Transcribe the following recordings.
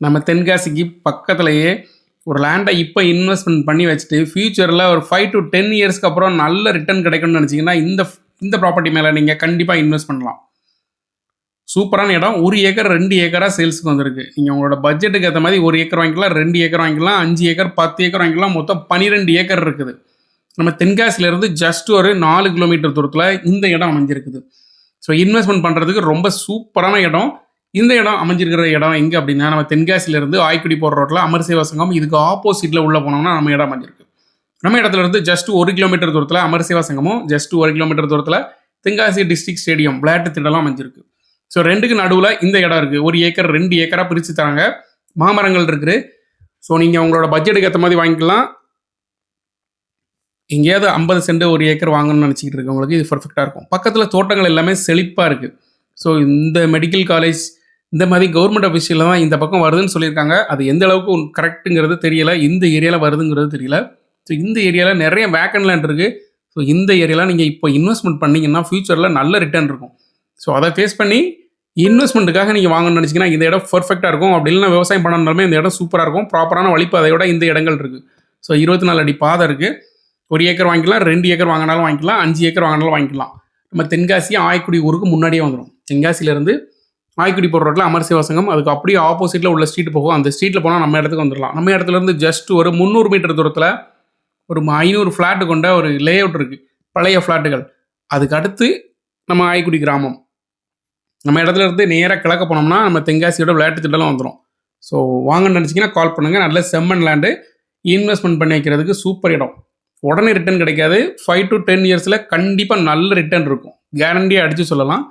நம்ம தென்காசிக்கு பக்கத்துலேயே ஒரு லேண்டை இப்போ இன்வெஸ்ட்மெண்ட் பண்ணி வச்சுட்டு ஃப்யூச்சரில் ஒரு ஃபைவ் டு டென் இயர்ஸ்க்கு அப்புறம் நல்ல ரிட்டர்ன் கிடைக்கும்னு நினச்சிங்கன்னா இந்த இந்த ப்ராப்பர்ட்டி மேலே நீங்கள் கண்டிப்பாக இன்வெஸ்ட் பண்ணலாம். சூப்பரான இடம். ஒரு ஏக்கர் ரெண்டு ஏக்கராக சேல்ஸுக்கு வந்திருக்கு. நீங்கள் உங்களோட பட்ஜெட்டுக்கு ஏற்ற மாதிரி ஒரு ஏக்கர் வாங்கிக்கலாம் ரெண்டு ஏக்கர் வாங்கிக்கலாம் அஞ்சு ஏக்கர் பத்து ஏக்கர் வாங்கிக்கலாம். மொத்தம் பன்னிரெண்டு ஏக்கர் இருக்குது. நம்ம தென்காசிலேருந்து ஜஸ்ட் ஒரு நாலு கிலோமீட்டர் தூரத்தில் இந்த இடம் அமைஞ்சிருக்குது. ஸோ இன்வெஸ்ட்மெண்ட் பண்ணுறதுக்கு ரொம்ப சூப்பரான இடம். இந்த இடம் அமைஞ்சிருக்கிற இடம் எங்கே அப்படின்னா நம்ம தென்காசியிலேருந்து ஆய்க்குடி போகிற ரோட்டில் அமர்சேவா சங்கம் இதுக்கு ஆப்போசிட்டில் உள்ளே போனோம்னா நம்ம இடம் அமைஞ்சிருக்கு. நம்ம இடத்துல இருந்து ஜஸ்ட் ஒரு கிலோமீட்டர் தூரத்தில் அமர்சேவா சங்கமும் ஜஸ்ட் ஒரு கிலோமீட்டர் தூரத்தில் தென்காசி டிஸ்ட்ரிக்ட் ஸ்டேடியம் விளையாட்டு திடலாம் அமைஞ்சிருக்கு. ஸோ ரெண்டுக்கு நடுவில் இந்த இடம் இருக்குது ஒரு ஏக்கர் ரெண்டு ஏக்கராக பிரித்து தராங்க. மாமரங்கள் இருக்குது. ஸோ நீங்கள் உங்களோட பட்ஜெட்டுக்கு ஏற்ற மாதிரி வாங்கிக்கலாம். எங்கேயாவது ஐம்பது சென்ட் ஒரு ஏக்கர் வாங்கணும்னு நினச்சிக்கிட்டு இருக்கவங்களுக்கு இது பர்ஃபெக்டாக இருக்கும். பக்கத்தில் தோட்டங்கள் எல்லாமே செழிப்பாக இருக்குது ஸோ இந்த மெடிக்கல் காலேஜ் இந்த மாதிரி கவர்மெண்ட் அஃபிஷியலில் தான் இந்த பக்கம் வருதுன்னு சொல்லியிருக்காங்க. அது எந்த அளவுக்கு கரெக்ட்டுங்கிறது தெரியல. இந்த ஏரியாவில் வருதுங்கிறது தெரியல. ஸோ இந்த ஏரியாவில் நிறைய வேக்கன் லேண்ட் இருக்குது ஸோ இந்த ஏரியாவில் நீங்கள் இப்போ இன்வெஸ்ட்மெண்ட் பண்ணீங்கன்னா ஃப்யூச்சரில் நல்ல ரிட்டர்ன் இருக்கும். ஸோ அதை ஃபேஸ் பண்ணி இன்வெஸ்ட்மெண்ட்டுக்காக நீங்கள் வாங்கணும்னு நினச்சிங்கன்னா இந்த இடம் பர்ஃபெக்டாக இருக்கும். அப்படி இல்லைன்னா விவசாயம் பண்ணணுமே இந்த இடம் சூப்பராக இருக்கும். ப்ராப்பரான வழிப்பாதையோட இந்த இடங்கள் இருக்குது ஸோ இருபத்தி நாலு அடி பாதை இருக்குது ஒரு ஏக்கர் வாங்கிக்கலாம் ரெண்டு ஏக்கர் வாங்கினாலும் வாங்கிக்கலாம் அஞ்சு ஏக்கர் வாங்கினாலும் வாங்கிக்கலாம். நம்ம தென்காசி ஆயக்குடி ஊருக்கு முன்னாடியே வந்துடும் தென்காசியிலேருந்து ஆய்க்குடி போகிற ரோட்டில் அமர் சிவசங்கம் அதுக்கு அப்படியே ஆப்போசிட்டில் உள்ள ஸ்ட்ரீட் போகும். அந்த ஸ்ட்ரீட்டில் போனால் நம்ம இடத்துக்கு வந்துடலாம் நம்ம இடத்துலேருந்து ஜஸ்ட் ஒரு முந்நூறு மீட்டர் தூரத்தில் ஒரு ஐநூறு ஃப்ளாட்டு கொண்ட ஒரு லே அவுட் இருக்குது பழைய ஃப்ளாட்டுகள் அதுக்கு அடுத்து நம்ம ஆய்க்குடி கிராமம். நம்ம இடத்துல இருந்து நேராக கிழக்க போனோம்னா நம்ம தென்காசியோட விளையாட்டு திட்டம்லாம் வந்துடும் ஸோ வாங்கன்னு நினச்சிங்கன்னா கால் பண்ணுங்கள் நல்ல செம்மன் லேண்டு இன்வெஸ்ட்மெண்ட் பண்ணி வைக்கிறதுக்கு சூப்பர் இடம். உடனே ரிட்டர்ன் கிடைக்காது. ஃபைவ் டு டென் இயர்ஸில் கண்டிப்பாக நல்ல ரிட்டர்ன் இருக்கும். கேரண்டியாக அடித்து சொல்லலாம்.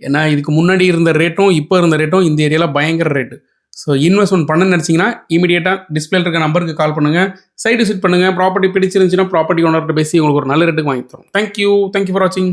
ஏன்னா இதுக்கு முன்னாடி இருந்த ரேட்டும் இப்போ இருந்த ரேட்டும் இந்த ஏரியாவில் பயங்கர ரேட்டு ஸோ இன்வெஸ்ட்மெண்ட் பண்ண நினச்சிங்கன்னா இமீடியட்டாக டிஸ்பிளேல இருக்க நம்பருக்கு கால் பண்ணுங்கள் சைட் விசிட் பண்ணுங்கள் ப்ராப்பர்ட்டி பிடிச்சிருந்துச்சுன்னா ப்ராப்பர்ட்டி ஓனர்கிட்ட பேசி உங்களுக்கு ஒரு நல்ல ரேட்டுக்கு வாங்கி தரோம் தேங்க்யூ தேங்க்யூ ஃபார் வாட்சிங்